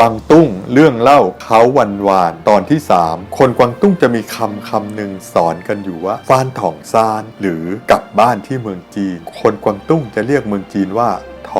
กวางตุ้งเรื่องเล่าเขาวันวานตอนที่ 3 คนกวางตุ้งจะมีคำคำหนึ่งสอนกันอยู่ว่าฟานถ่องซาน หรือกลับบ้านที่เมืองจีน คนกวางตุ้งจะเรียกเมืองจีนว่า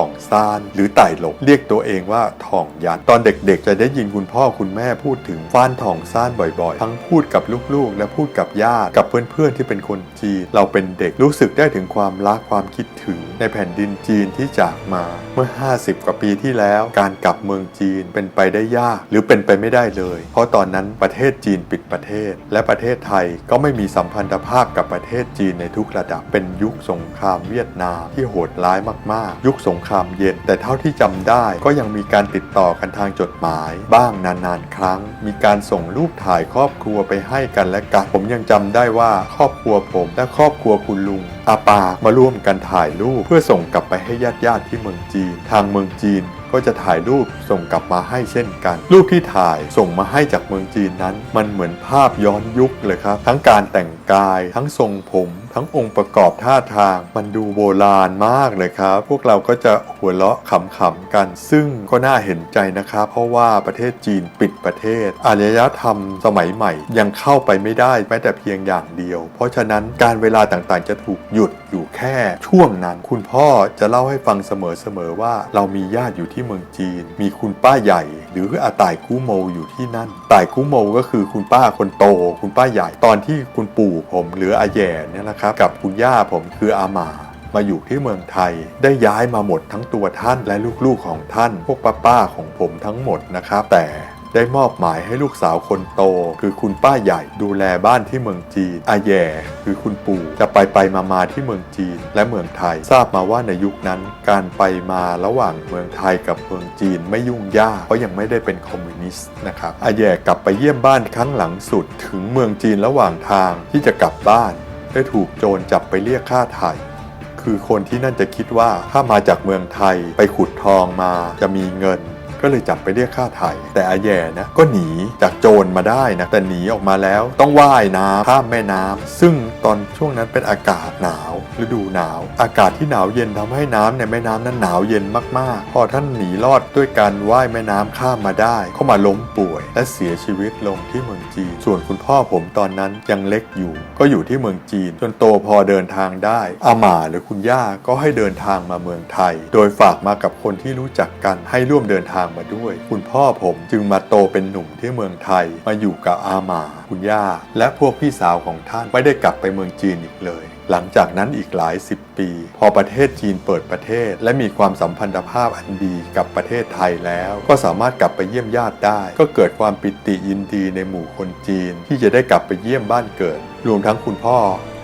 องซาน หรือไต่หลงเรียกตัวเองว่าถ่องยันตอนเด็กๆ จะได้ยินคุณพ่อคุณแม่พูดถึงฟ้านถ่องซานบ่อยๆ ทั้งพูดกับลูกๆ และพูดกับญาติกับเพื่อนๆที่เป็นคนจีน เราเป็นเด็กรู้สึกได้ถึงความรักความคิดถึงในแผ่นดินจีนที่จากมาเมื่อ 50 กว่าปีที่แล้ว การกลับเมืองจีนเป็นไปได้ยาก หรือเป็นไปไม่ได้เลย เพราะตอนนั้นประเทศจีนปิดประเทศ และประเทศไทยก็ไม่มีสัมพันธภาพกับประเทศจีนในทุกระดับเป็นยุคสงครามเวียดนามที่โหดร้ายมากๆ ยุคสงครามเย็น แต่เท่าที่จำได้ก็ยังมีการติดต่อกันทางจดหมาย บ้างนานๆ ครั้ง มีการส่งรูปถ่ายครอบครัวไปให้กันและกัน ผมยังจำได้ว่าครอบครัวผมและครอบครัวคุณลุงอาปามาร่วมกันถ่ายรูปเพื่อส่งกลับไปให้ญาติญาติๆที่เมืองจีน ทางเมืองจีนก็จะถ่ายรูปส่งกลับมาให้เช่นกัน รูปที่ถ่ายส่งมาให้จากเมืองจีนนั้น มันเหมือนภาพย้อนยุคเลยครับ ทั้งการแต่งกาย ทั้งทรงผม ทั้งองค์ประกอบท่าทาง มันดูโบราณมากเลยครับ พวกเราก็จะหัวเราะขำๆกัน ซึ่งก็น่าเห็นใจนะครับ เพราะว่าประเทศจีนปิดประเทศ อารยธรรมสมัยใหม่ ยังเข้าไปไม่ได้แม้แต่เพียงอย่างเดียว เพราะฉะนั้นการเวลาต่างๆ จะถูกหยุดอยู่แค่ช่วงนั้น คุณพ่อจะเล่าให้ฟังเสมอๆว่า เรามีญาติอยู่ที่เมืองจีน มีคุณป้าใหญ่ หรืออาต่ายกู้โมอยู่ที่นั่นต่ายกู้โมก็คือคุณป้าคนโต คุณป้าใหญ่ตอนที่คุณปู่ผมหรืออาแย่เนี่ยนะครับกับคุณย่าผมคืออาหมามาอยู่ที่เมืองไทย ได้ย้ายมาหมดทั้งตัวท่านและลูกๆของท่าน พวกป้าๆของผมทั้งหมดนะครับ แต่ได้มอบหมายให้ลูกสาวคนโต คือคุณป้าใหญ่ดูแลบ้านที่เมืองจีนอาแย่คือคุณปู่จะไปไปมามาที่เมืองจีนและเมืองไทย ทราบมาว่าในยุคนั้น การไปมาระหว่างเมืองไทยกับเมืองจีนไม่ยุ่งยากเพราะยังไม่ได้เป็นคอมมิวนิสต์นะครับอาแย่กลับไปเยี่ยมบ้านครั้งหลังสุด ถึงเมืองจีนระหว่างทางที่จะกลับบ้าน ได้ถูกโจรจับไปเรียกค่าไถ่คือคนที่นั่นจะคิดว่าถ้ามาจากเมืองไทยไปขุดทองมาจะมีเงิน ก็เลยจับไปเรียกค่าไถ่แต่อาแย่นะก็หนีจากโจรมาได้นะแต่หนีออกมาแล้วต้องว่ายน้ำข้ามแม่น้ำซึ่งตอนช่วงนั้นเป็นอากาศหนาวฤดูหนาว อากาศที่หนาวเย็นทำให้น้ำในแม่น้ำนั้นหนาวเย็นมากๆ พอท่านหนีรอดด้วยการว่ายแม่น้ำข้ามมาได้ก็มาล้มป่วย และเสียชีวิตลงที่เมืองจีน ส่วนคุณพ่อผมตอนนั้นยังเล็กอยู่ ก็อยู่ที่เมืองจีน จนโตพอเดินทางได้อาหมาหรือคุณย่าก็ให้เดินทางมาเมืองไทย โดยฝากมากับคนที่รู้จักกันให้ร่วมเดินทางมาด้วย คุณพ่อผมจึงมาโตเป็นหนุ่มที่เมืองไทย มาอยู่กับอาหมา คุณย่า และพวกพี่สาวของท่านไม่ได้กลับไปเมืองจีนอีกเลย หลังจากนั้นอีกหลายสิบปี พอประเทศจีนเปิดประเทศ และมีความสัมพันธภาพอันดีกับประเทศไทยแล้ว ก็สามารถกลับไปเยี่ยมญาติได้ ก็เกิดความปิติยินดีในหมู่คนจีน ที่จะได้กลับไปเยี่ยมบ้านเกิด รวมทั้งคุณพ่อ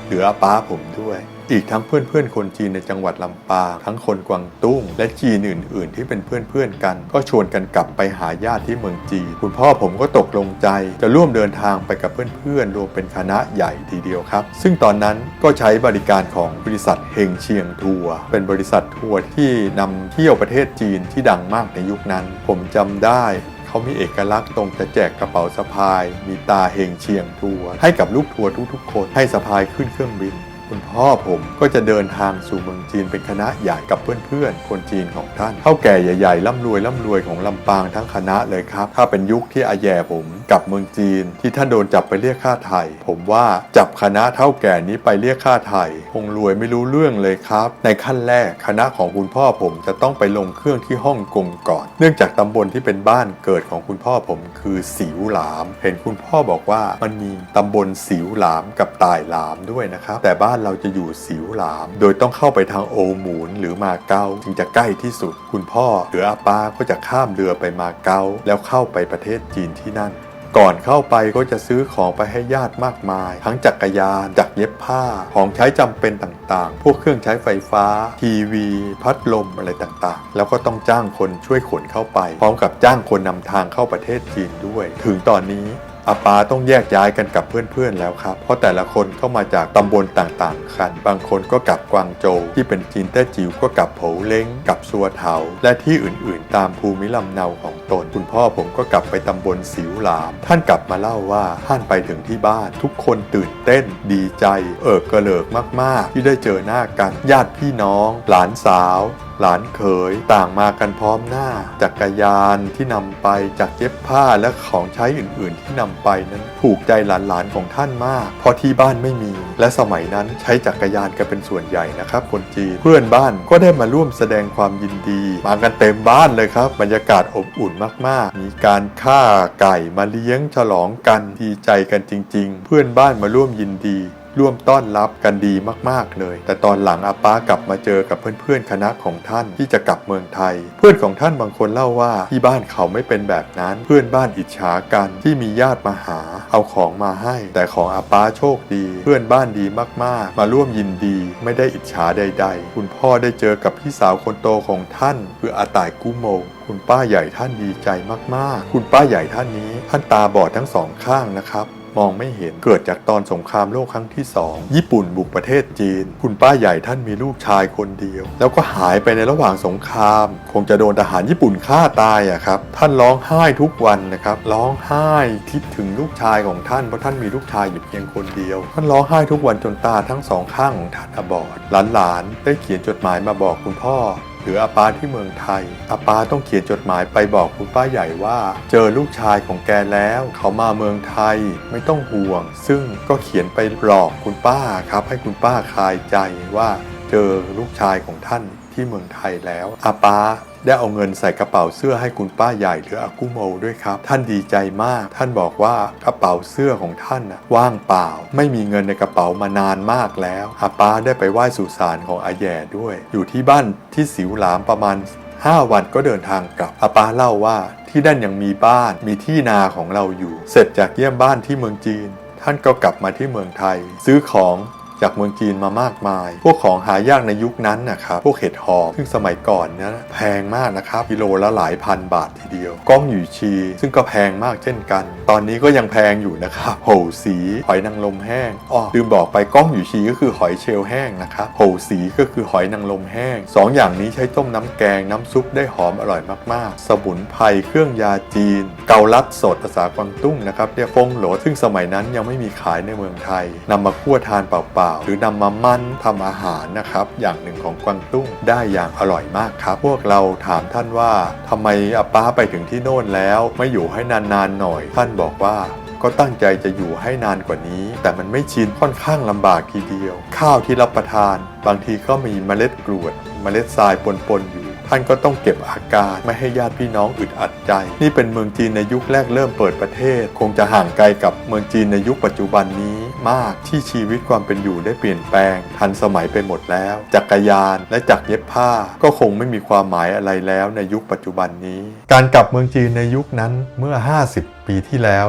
หรืออาป้าผมด้วย อีกทั้งเพื่อนๆ คนจีนในจังหวัดลำปางทั้งคนกวางตุ้ง และจีนอื่น ๆ ที่เป็นเพื่อนๆกัน ก็ชวนกันกลับไปหาญาติที่เมืองจีน คุณพ่อผมก็ตกลงใจ จะร่วมเดินทางไปกับเพื่อนๆรวมเป็นคณะใหญ่ทีเดียวครับ ซึ่งตอนนั้นก็ใช้บริการของบริษัทเฮงเชียงทัวร์เป็นบริษัททัวร์ที่นำเที่ยวประเทศจีนที่ดังมากในยุคนั้น ผมจำได้เขามีเอกลักษณ์ตรงจะแจกกระเป๋าสะพาย มีตาเฮงเชียงทัวร์ให้กับลูกทัวร์ทุกๆคนให้สะพายขึ้นเครื่องบิน คุณพ่อผมก็จะเดินทางสู่เมืองจีนเป็นคณะใหญ่กับเพื่อนๆ คนจีนของท่านเท่าแก่ใหญ่ๆร่ำรวยร่ำรวยของลำปางทั้งคณะเลยครับ ถ้าเป็นยุคที่อาแย่ผมกับเมืองจีน ที่ท่านโดนจับไปเรียกค่าไถ่ผมว่าจับคณะเท่าแก่นี้ไปเรียกค่าไถ่คงรวยไม่รู้เรื่องเลยครับ ในขั้นแรกคณะของคุณพ่อผมจะต้องไปลงเครื่องที่ฮ่องกงก่อน เนื่องจากตำบลที่เป็นบ้านเกิดของคุณพ่อผมคือสิวหลาม เห็นคุณพ่อบอกว่ามันมีตำบลสิวหลามกับตายหลามด้วยนะครับ แต่บ้านเราจะอยู่สิวหลาม โดยต้องเข้าไปทางโอหมูนหรือมาเก๊าจึงจะใกล้ที่สุด คุณพ่อหรืออาป้าก็จะข้ามเรือไปมาเก๊าแล้วเข้าไปประเทศจีนที่นั่น ก่อนเข้าไปก็จะซื้อของไปให้ญาติมากมาย ทั้งจักรยานจักรเย็บผ้า ของใช้จำเป็นต่างๆ พวกเครื่องใช้ไฟฟ้า ทีวี พัดลมอะไรต่างๆ แล้วก็ต้องจ้างคนช่วยขนเข้าไป พร้อมกับจ้างคนนำทางเข้าประเทศจีนด้วย ถึงตอนนี้ อาปาต้องแยกย้ายกันกับเพื่อนๆแล้วครับ เพราะแต่ละคนเข้ามาจากตำบลต่างๆ กัน บางคนก็กลับกวางโจวที่เป็นจีนแต้จิ๋วก็กลับโผเล้งกลับซัวเถาและที่อื่นๆ ตามภูมิลำเนาของตน คุณพ่อผมก็กลับไปตำบลสิวหลาม ท่านกลับมาเล่าว่าท่านไปถึงที่บ้านทุกคนตื่นเต้น ดีใจ เอิกกระเลิกมากๆ ที่ได้เจอหน้ากันญาติพี่น้อง หลานสาว หลานเขยต่างมากันพร้อมหน้า จักรยานที่นำไปจากเย็บผ้าและของใช้อื่นๆ ที่นำไปนั้นถูกใจหลานๆของท่านมาก เพราะที่บ้านไม่มี และสมัยนั้นใช้จักรยานกันเป็นส่วนใหญ่นะครับคนจีนเพื่อนบ้านก็ได้มาร่วมแสดงความยินดี มากันเต็มบ้านเลยครับ บรรยากาศอบอุ่นมากๆ มีการฆ่าไก่มาเลี้ยงฉลองกันดีใจกันจริง ๆ เพื่อนบ้านมาร่วมยินดี ร่วมต้อนรับกันดีมากๆเลย แต่ตอนหลังอาป้ากลับมาเจอกับเพื่อนๆคณะของท่านที่จะกลับเมืองไทย เพื่อนของท่านบางคนเล่าว่าที่บ้านเขาไม่เป็นแบบนั้นเพื่อนบ้านอิจฉากันที่มีญาติมาหา เอาของมาให้ แต่ของอาป้าโชคดี เพื่อนบ้านดีมากๆ มาร่วมยินดีไม่ได้อิจฉาใด ๆ คุณพ่อได้เจอกับพี่สาวคนโตของท่าน คืออาต่ายกุโมงคุณป้าใหญ่ท่านดีใจมากๆ คุณป้าใหญ่ท่านนี้ ท่านตาบอดทั้งสองข้างนะครับ มองไม่เห็นเกิดจากตอนสงครามโลกครั้งที่สองญี่ปุ่นบุกประเทศจีน คุณป้าใหญ่ท่านมีลูกชายคนเดียว แล้วก็หายไปในระหว่างสงคราม คงจะโดนทหารญี่ปุ่นฆ่าตายอะครับ ท่านร้องไห้ทุกวันนะครับ ร้องไห้คิดถึงลูกชายของท่านเพราะท่านมีลูกชายอยู่เพียงคนเดียว ท่านร้องไห้ทุกวันจนตาทั้งสองข้างของท่านอบอดหลานๆได้เขียนจดหมายมาบอกคุณพ่อ หรืออาปาที่เมืองไทยอาปาต้องเขียนจดหมายไปบอกคุณป้าใหญ่ว่า เจอลูกชายของแกแล้ว เขามาเมืองไทยไม่ต้องห่วง ซึ่งก็เขียนไปหลอกคุณป้าครับ ให้คุณป้าคลายใจว่าเจอลูกชายของท่าน ที่เมืองไทยแล้วอาปาได้เอาเงินใส่กระเป๋าเสื้อให้คุณป้าใหญ่หรืออากุโมด้วยครับ ท่านดีใจมาก ท่านบอกว่ากระเป๋าเสื้อของท่านนะว่างเปล่า ไม่มีเงินในกระเป๋ามานานมากแล้วอาป้าได้ไปไหว้สุสานของอาแย่ด้วย อยู่ที่บ้านที่สิวหลามประมาณ 5 วันก็เดินทางกลับอาป้าเล่าว่าที่นั่นยังมีบ้านมีที่นาของเราอยู่ เสร็จจากเยี่ยมบ้านที่เมืองจีน ท่านก็กลับมาที่เมืองไทย ซื้อของ จากเมืองจีนมามากมาย พวกของหายากในยุคนั้นนะครับ พวกเห็ดหอม ซึ่งสมัยก่อนนะแพงมากนะครับกิโลละหลายพันบาททีเดียว ก้องหยู่ชี ซึ่งก็แพงมากเช่นกัน ตอนนี้ก็ยังแพงอยู่นะครับโหสีหอยนางรมแห้งอ้อลืมบอกไปก้องหยู่ชีก็คือหอยเชลล์แห้งนะครับโหสีก็คือหอยนางรมแห้งสองอย่างนี้ใช้ต้มน้ำแกงน้ำซุปได้หอมอร่อยมากๆ สมุนไพรเครื่องยาจีน เกาลัดสดภาษากวางตุ้งนะครับเรียกฟงโหลซึ่งสมัยนั้นยังไม่มีขายในเมืองไทยนำมาคั่วทานเปล่าหรือนำมามันทำอาหารนะครับอย่างหนึ่งของกวางตุ้งได้อย่างอร่อยมากครับพวกเราถามท่านว่าทำไมอาป้าไปถึงที่โน่นแล้วไม่อยู่ให้นานๆหน่อย ท่านบอกว่าก็ตั้งใจจะอยู่ให้นานกว่านี้ แต่มันไม่ชินค่อนข้างลำบากทีเดียว ข้าวที่รับประทาน บางทีก็มีเมล็ดกรวด เมล็ดทรายปนๆอยู่ท่านก็ต้องเก็บอาการไม่ให้ญาติพี่น้องอึดอัดใจ นี่เป็นเมืองจีนในยุคแรกเริ่มเปิดประเทศ คงจะห่างไกลกับเมืองจีนในยุคปัจจุบันนี้ มากที่ชีวิตความเป็นอยู่ได้เปลี่ยนแปลง ทันสมัยไปหมดแล้ว จักรยานและจักรเย็บผ้า ก็คงไม่มีความหมายอะไรแล้วในยุคปัจจุบันนี้ การกลับเมืองจีนในยุคนั้นเมื่อ 50 ปีที่แล้ว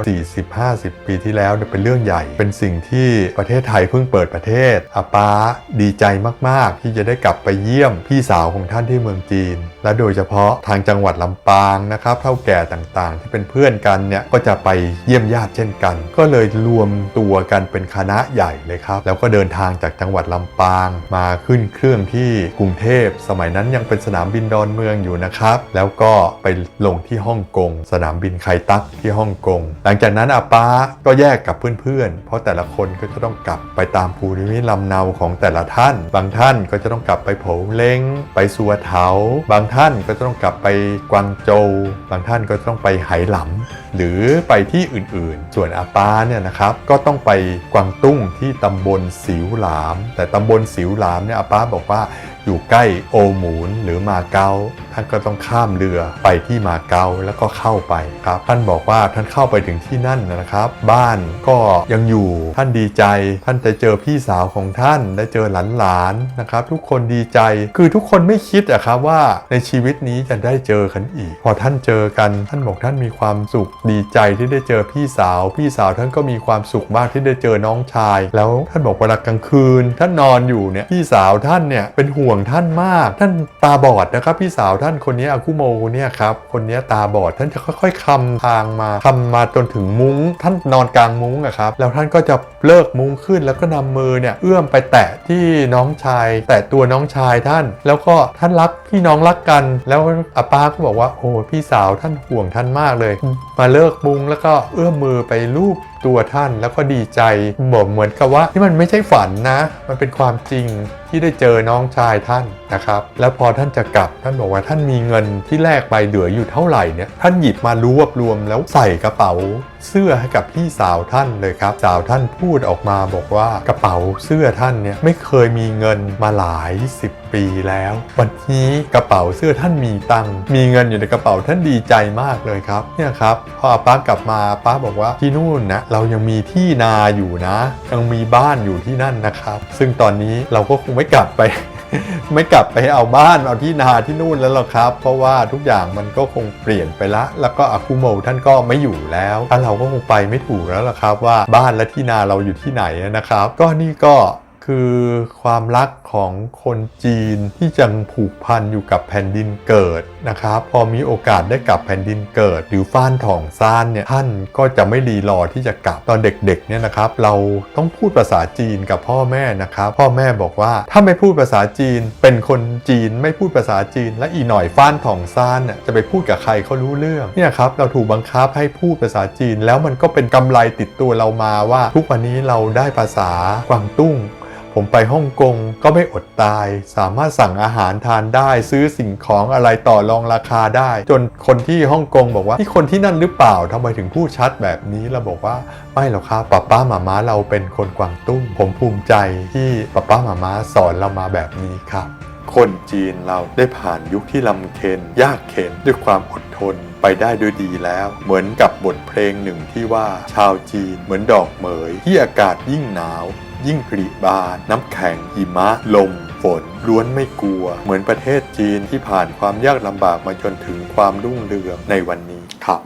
40-50 ปีที่แล้วเป็นเรื่องใหญ่ เป็นสิ่งที่ประเทศไทยเพิ่งเปิดประเทศอาป้าดีใจมาก ๆ ที่จะได้กลับไปเยี่ยมพี่สาวของท่านที่เมืองจีน และโดยเฉพาะทางจังหวัดลำปางนะครับเท่าแก่ต่างๆ ที่เป็นเพื่อนกันเนี่ยก็จะไปเยี่ยมญาติเช่นกัน ก็เลยรวมตัวกันเป็นคณะใหญ่เลยครับ แล้วก็เดินทางจากจังหวัดลำปางมาขึ้นเครื่องที่กรุงเทพ สมัยนั้นยังเป็นสนามบินดอนเมืองอยู่นะครับ แล้วก็ไปลงที่ฮ่องกงสนามบินไคตักที่ฮ่องกง หลังจากนั้นอาป้าก็แยกกับเพื่อนๆ เพราะแต่ละคนก็จะต้องกลับไปตามภูมิลำเนาของแต่ละท่าน บางท่านก็จะต้องกลับไปโผเล้ง ไปสัวเถา บางท่านก็จะต้องกลับไปกวางโจว บางท่านก็จะต้องไปไหหลำหรือไปที่อื่นๆ ส่วนอาป้าเนี่ยนะครับก็ต้องไปกวางตุ้งที่ตำบลสิวหลาม แต่ตำบลสิวหลามเนี่ยอาป้าบอกว่า อยู่ใกล้โอหมูนหรือมาเก๊าท่านก็ต้องข้ามเรือไปที่มาเก๊าแล้วก็เข้าไปครับ ท่านบอกว่าท่านเข้าไปถึงที่นั่นนะครับ บ้านก็ยังอยู่ท่านดีใจ ท่านได้เจอพี่สาวของท่านได้เจอหลานๆนะครับ ทุกคนดีใจคือทุกคนไม่คิดอะครับว่าในชีวิตนี้จะได้เจอกันอีก พอท่านเจอกัน ท่านบอกท่านมีความสุขดีใจที่ได้เจอพี่สาว พี่สาวท่านก็มีความสุขมากที่ได้เจอน้องชาย แล้วท่านบอกเวลากลางคืน ท่านนอนอยู่เนี่ยพี่สาวท่านเนี่ยเป็นห่วงท่านมาก ท่านตาบอดนะครับพี่สาวท่านคนนี้อากุโมเนี่ยครับคนนี้ตาบอดท่านจะค่อย ๆคำทางมาคำมาจนถึงมุ้ง ท่านนอนกลางมุ้งอะครับแล้วท่านก็จะเลิกมุ้งขึ้น แล้วก็นำมือเนี่ยเอื้อมไปแตะที่น้องชาย แตะตัวน้องชายท่าน แล้วก็ท่านรักพี่น้องรักกัน แล้วอาป้าก็บอกว่าโอ้พี่สาวท่านห่วงท่านมากเลย มาเลิกมุ้งแล้วก็เอื้อมมือไปลูบ ตัวท่านแล้วก็ดีใจบอกเหมือนกับว่านี่มันไม่ใช่ฝันนะ มันเป็นความจริงที่ที่ได้เจอน้องชายท่านนะครับ แล้วพอท่านจะกลับท่านบอกว่าท่านมีเงินที่แลกไปเหลืออยู่เท่าไหร่เนี่ยท่านหยิบมารวบรวมแล้วใส่กระเป๋า เสื้อให้กับพี่สาวท่านเลยครับ สาวท่านพูดออกมาบอกว่ากระเป๋าเสื้อท่านเนี่ยไม่เคยมีเงินมาหลายสิบปีแล้ว วันนี้กระเป๋าเสื้อท่านมีตังมีเงินอยู่ในกระเป๋าท่านดีใจมากเลยครับเนี่ยครับพอป้ากลับมาป้าบอกว่าที่นู่นนะเรายังมีที่นาอยู่นะ ยังมีบ้านอยู่ที่นั่นนะครับ ซึ่งตอนนี้เราก็คงไม่กลับไป ไม่กลับไปเอาบ้านเอาที่นาที่นู่นแล้วหรอกครับ เพราะว่าทุกอย่างมันก็คงเปลี่ยนไปละ แล้วก็อาคุโมท่านก็ไม่อยู่แล้วถ้าเราก็คงไปไม่ถูกแล้วล่ะครับ ว่าบ้านและที่นาเราอยู่ที่ไหนนะครับ ก็นี่ก็ คือความรักของคนจีนที่ยังผูกพันอยู่กับแผ่นดินเกิดนะครับ พอมีโอกาสได้กลับแผ่นดินเกิด หรือฟ้านถ่องซ่านเนี่ยท่านก็จะไม่รีรอที่จะกลับตอนเด็กๆเนี่ยนะครับ เราต้องพูดภาษาจีนกับพ่อแม่นะครับ พ่อแม่บอกว่าถ้าไม่พูดภาษาจีน เป็นคนจีนไม่พูดภาษาจีน และอีหน่อยฟ้านถ่องซ่านเนี่ยจะไปพูดกับใครเขารู้เรื่องเนี่ยครับเราถูกบังคับให้พูดภาษาจีน แล้วมันก็เป็นกำไรติดตัวเรามาว่า ทุกวันนี้เราได้ภาษากวางตุ้ง ผมไปฮ่องกงก็ไม่อดตาย สามารถสั่งอาหารทานได้ซื้อสิ่งของอะไรต่อรองราคาได้ จนคนที่ฮ่องกงบอกว่านี่คนที่นั่นหรือเปล่าทำไมถึงพูดชัดแบบนี้เราบอกว่าไม่หรอกครับป้าป้าหมาม้าเราเป็นคนกวางตุ้ง ผมภูมิใจที่ป้าป้าหมาม้าสอนเรามาแบบนี้ครับคนจีนเราได้ผ่านยุคที่ลำเค็นยากเข็นด้วยความอดทนไปได้ด้วยดีแล้ว เหมือนกับบทเพลงหนึ่งที่ว่าชาวจีนเหมือนดอกเหมยที่อากาศยิ่งหนาว ยิ่งกริบานน้ำแข็ง หิมะ ลม ฝน ล้วนไม่กลัว เหมือนประเทศจีนที่ผ่านความยากลำบากมาจนถึงความรุ่งเรืองในวันนี้ครับ